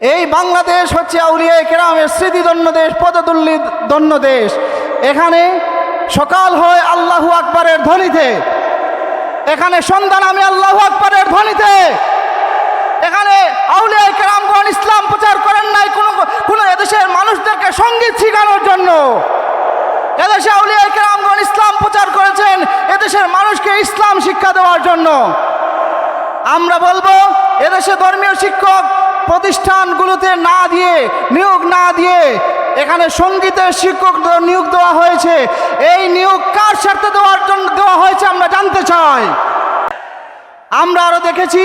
এই বাংলাদেশ হচ্ছে আউলিয়া কেরামের স্মৃতিদন্য দেশ, পদতুল্লি দন্য দেশ। এখানে সকাল হয় আল্লাহু আকবরের ধ্বনিতে। এখানে সন্তান আমি আল্লাহু আকবরের ধ্বনিতে। এখানে আউলিয়া কেরামগণ ইসলাম প্রচার করেন নাই কোনো কোনো এদেশের মানুষদেরকে সংগীত শেখানোর জন্য। এদেশে আউলিয়া কেরামগণ ইসলাম প্রচার করেছেন এদেশের মানুষকে ইসলাম শিক্ষা দেওয়ার জন্য। আমরা বলব, এদেশে ধর্মীয় শিক্ষক প্রতিষ্ঠানগুলোতে না দিয়ে, নিয়োগ না দিয়ে এখানে সঙ্গীতের শিক্ষক নিয়োগ দেওয়া হয়েছে। এই নিয়োগ কার স্বার্থে দেওয়ার জন্য দেওয়া হয়েছে আমরা জানতে চাই। আমরা আরও দেখেছি,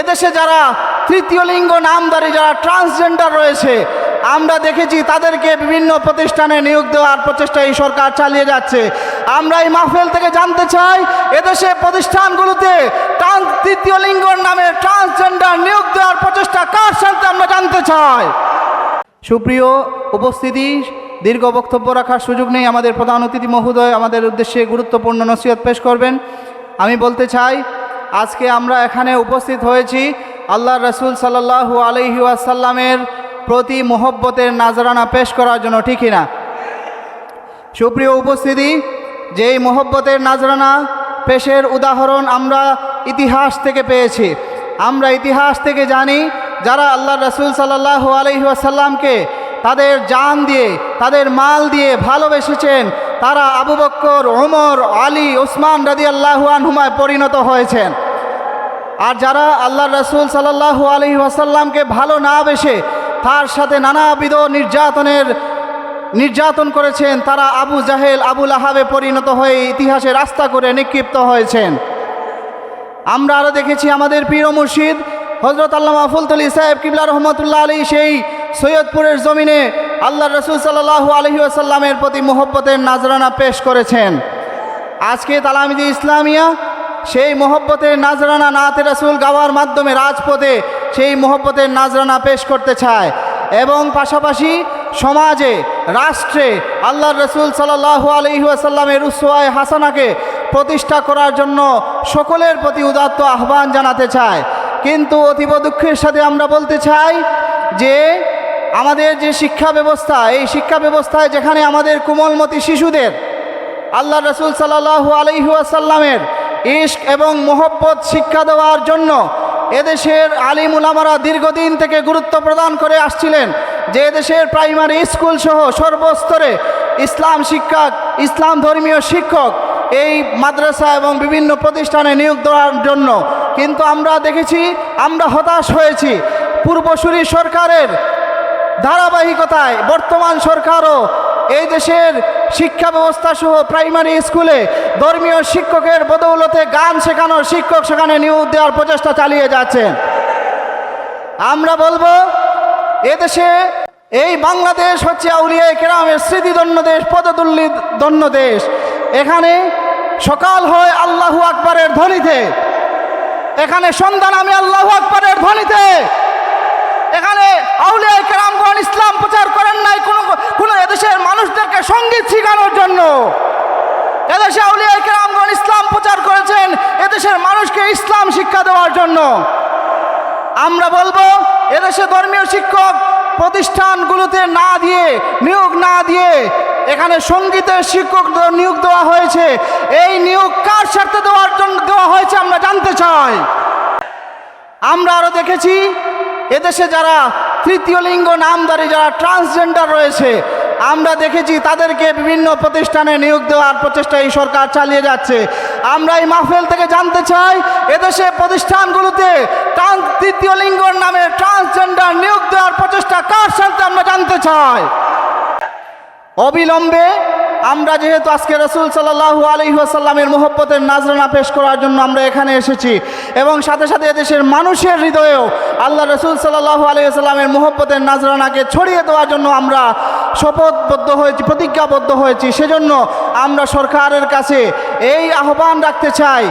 এদেশে যারা তৃতীয় লিঙ্গ নামধারী, যারা ট্রান্সজেন্ডার রয়েছে, আমরা দেখেছি তাদেরকে বিভিন্ন প্রতিষ্ঠানে নিয়োগ দেওয়ার প্রচেষ্টা এই সরকার চালিয়ে যাচ্ছে। আমরা এই মাহফিল থেকে জানতে চাই, এদেশে প্রতিষ্ঠানগুলোতে ট্রান্স, তৃতীয় লিঙ্গর নামে ট্রান্সজেন্ডার চাই সুপ্রিয় উপস্থিতি, দীর্ঘ বক্তব্য রাখার সুযোগ নেই আমাদের প্রধান অতিথি মহোদয় আমাদের উদ্দেশ্যে গুরুত্বপূর্ণ নসিহত পেশ করবেন। আমি বলতে চাই, আজকে আমরা এখানে উপস্থিত হয়েছি আল্লাহ রসুল সাল্লাহু আলহি আসাল্লামের প্রতি মোহব্বতের নাজরানা পেশ করার জন্য ঠিকই না? সুপ্রিয় উপস্থিতি, যেই মোহব্বতের নাজরানা পেশের উদাহরণ আমরা ইতিহাস থেকে পেয়েছি। আমরা ইতিহাস থেকে জানি যারা আল্লাহ রসুল সাল্লাহ আলহি আসাল্লামকে তাদের জান দিয়ে, তাদের মাল দিয়ে ভালোবেসেছেন, তারা আবু বক্কর, ওমর, আলী, ওসমান রাদি আল্লাহু পরিণত হয়েছেন। আর যারা আল্লাহ রসুল সাল্লাহু আলহি ওয়াসাল্লামকে ভালো না বেসে তার সাথে নানাবিধ নির্যাতনের, নির্যাতন করেছেন, তারা আবু জাহেল আবুল আহাবে পরিণত হয়ে ইতিহাসে রাস্তা করে নিক্ষিপ্ত হয়েছেন। আমরা আরও দেখেছি আমাদের পীর মুর্শিদ হজরত আল্লামা ফুলতলি সাহেব কিবলা রহমতুল্লাহ আলী সেই সৈয়দপুরের জমিনে আল্লাহ রসুল সাল্লাহু আলহি আসাল্লামের প্রতি মোহব্বতের নাজরানা পেশ করেছেন। আজকে তালামিদি ইসলামিয়া সেই মোহব্বতের নাজরানা নাতে রাসুল গাওয়ার মাধ্যমে রাজপথে সেই মোহব্বতের নাজরানা পেশ করতে চায় এবং পাশাপাশি সমাজে, রাষ্ট্রে আল্লাহ রসুল সাল্লাহ আলহিহাসাল্লামের উসওয়ায় হাসানাকে প্রতিষ্ঠা করার জন্য সকলের প্রতি উদাত্ত আহ্বান জানাতে চায়। কিন্তু অতীব দুঃখের সাথে আমরা বলতে চাই যে আমাদের যে শিক্ষা ব্যবস্থা, এই শিক্ষা ব্যবস্থায় যেখানে আমাদের কোমলমতি শিশুদের আল্লাহ রসুল সাল্লাহু আলহিহাসাল্লামের ইশক এবং মোহব্বত শিক্ষা দেওয়ার জন্য এদেশের আলিম উলামারা দীর্ঘদিন থেকে গুরুত্ব প্রদান করে আসছিলেন, যে এদেশের প্রাইমারি স্কুল সহ সর্বস্তরে ইসলাম শিক্ষক ইসলাম ধর্মীয় শিক্ষক এই মাদ্রাসা এবং বিভিন্ন প্রতিষ্ঠানে নিয়োগ দেওয়ার জন্য কিন্তু আমরা দেখেছি, আমরা হতাশ হয়েছি। পূর্বসূরি সরকারের ধারাবাহিকতায় বর্তমান সরকারও এই দেশের শিক্ষা ব্যবস্থা সহ প্রাইমারি স্কুলে ধর্মীয় শিক্ষকের বদৌলতে গান শেখানোর শিক্ষক সেখানে নিয়োগ দেওয়ার প্রচেষ্টা চালিয়ে যাচ্ছেন আমরা বলব, এদেশে এই বাংলাদেশ হচ্ছে আউলিয়া কেরামের স্মৃতিদন্য দেশ পদতুল্লি দন্য দেশ। এখানে সকাল হয় আল্লাহু আকবরের ধ্বনিতে। এখানে সন্তান আমি আল্লাহ আকবরের ধ্বনিতে। এখানে আউলিয়া কেরামগণ ইসলাম প্রচার করেন নাই কোনো কোনো এদেশের মানুষদেরকে সংগীত শেখানোর জন্য। এদেশে আউলিয়া কেরামগণ ইসলাম প্রচার করেছেন এদেশের মানুষকে ইসলাম শিক্ষা দেওয়ার জন্য। আমরা বলব, এদেশে ধর্মীয় শিক্ষক প্রতিষ্ঠানগুলোতে না দিয়ে, নিয়োগ না দিয়ে এখানে সঙ্গীতের শিক্ষক নিয়োগ দেওয়া হয়েছে। এই নিয়োগ কার স্বার্থে দেওয়ার জন্য দেওয়া হয়েছে আমরা জানতে চাই। আমরা আরও দেখেছি, এদেশে যারা তৃতীয় লিঙ্গ নামধারী, যারা ট্রান্সজেন্ডার রয়েছে, আমরা দেখেছি তাদেরকে বিভিন্ন প্রতিষ্ঠানে নিয়োগ দেওয়ার প্রচেষ্টা এই সরকার চালিয়ে যাচ্ছে। আমরা এই মাহফিল থেকে জানতে চাই, এদেশে প্রতিষ্ঠানগুলোতে ট্রান্স তৃতীয় লিঙ্গর নামে ট্রান্সজেন্ডার নিয়োগ দেওয়ার প্রচেষ্টা কার সাথে আমরা জানতে চাই? অবিলম্বে আমরা যেহেতু আজকে রসুল সাল্লাহু আলহিহাসাল্লামের মোহব্বতের নাজরানা পেশ করার জন্য আমরা এখানে এসেছি এবং সাথে সাথে এদেশের মানুষের হৃদয়েও আল্লাহ রসুল সাল্লাহু আলহিহাসাল্লামের মোহব্বতের নাজরানাকে ছড়িয়ে দেওয়ার জন্য আমরা শপথবদ্ধ হয়েছি, প্রতিজ্ঞাবদ্ধ হয়েছি। সেজন্য আমরা সরকারের কাছে এই আহ্বান রাখতে চাই,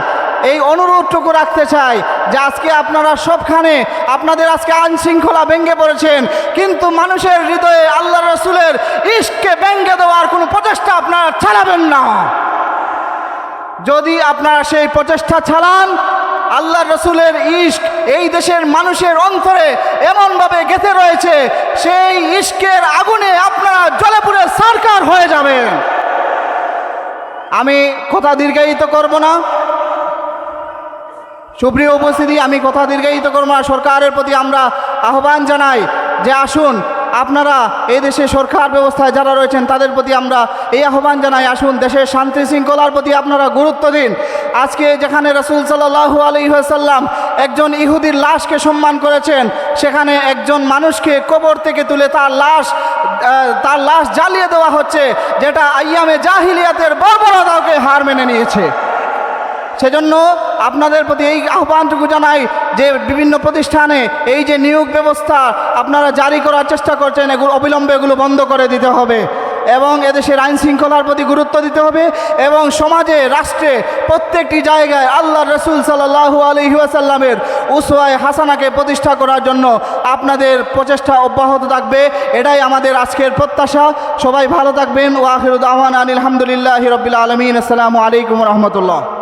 এই অনুরোধটুকু রাখতে চাই যে আজকে আপনারা সবখানে, আপনাদের আজকে আইন শৃঙ্খলা ভেঙে পড়েছেন, কিন্তু মানুষের হৃদয়ে আল্লাহ রসুলের ইশকে ভেঙে দেওয়ার কোনো প্রচেষ্টা আপনারা চালাবেন না। যদি আপনারা সেই প্রচেষ্টা চালান, আল্লাহ রসুলের ইশক এই দেশের মানুষের অন্তরে এমনভাবে গেঁথে রয়েছে, সেই ইশকের আগুনে আপনারা জলে পুড়ে সরকার হয়ে যাবেন। আমি কথা দীর্ঘায়িত করব না। সুপ্রিয় উপস্থিতি, আমি কথা দীর্ঘায়িত করব না। সরকারের প্রতি আমরা আহ্বান জানাই যে আসুন আপনারা এই দেশে সরকার ব্যবস্থায় যারা রয়েছেন, তাদের প্রতি আমরা এই আহ্বান জানাই। আসুন, দেশের শান্তি শৃঙ্খলার প্রতি আপনারা গুরুত্ব দিন। আজকে যেখানে রসুল সাল্লাহু আলহিহাসাল্লাম একজন ইহুদির লাশকে সম্মান করেছেন, সেখানে একজন মানুষকে কবর থেকে তুলে তার লাশ তার লাশ জ্বালিয়ে দেওয়া হচ্ছে, যেটা আইয়ামে জাহিলিয়াতের বর্বরতাকে হার মেনে নিয়েছে। সেজন্য আপনাদের প্রতি এই আহ্বানটুকু জানাই যে বিভিন্ন প্রতিষ্ঠানে এই যে নিয়োগ ব্যবস্থা আপনারা জারি করার চেষ্টা করছেন, এগুলো অবিলম্বে এগুলো বন্ধ করে দিতে হবে এবং এদেশের আইন শৃঙ্খলার প্রতি গুরুত্ব দিতে হবে এবং সমাজে, রাষ্ট্রে প্রত্যেকটি জায়গায় আল্লাহ রসুল সাল্লাহু আলহিহাসাল্লামের উসওয়ায় হাসানাকে প্রতিষ্ঠা করার জন্য আপনাদের প্রচেষ্টা অব্যাহত থাকবে। এটাই আমাদের আজকের প্রত্যাশা। সবাই ভালো থাকবেন। ও আখিরুদ আহমান আলহামদুলিল্লাহ রবিল আলমিন। আসসালামু আলাইকুম রহমতুল্লাহ।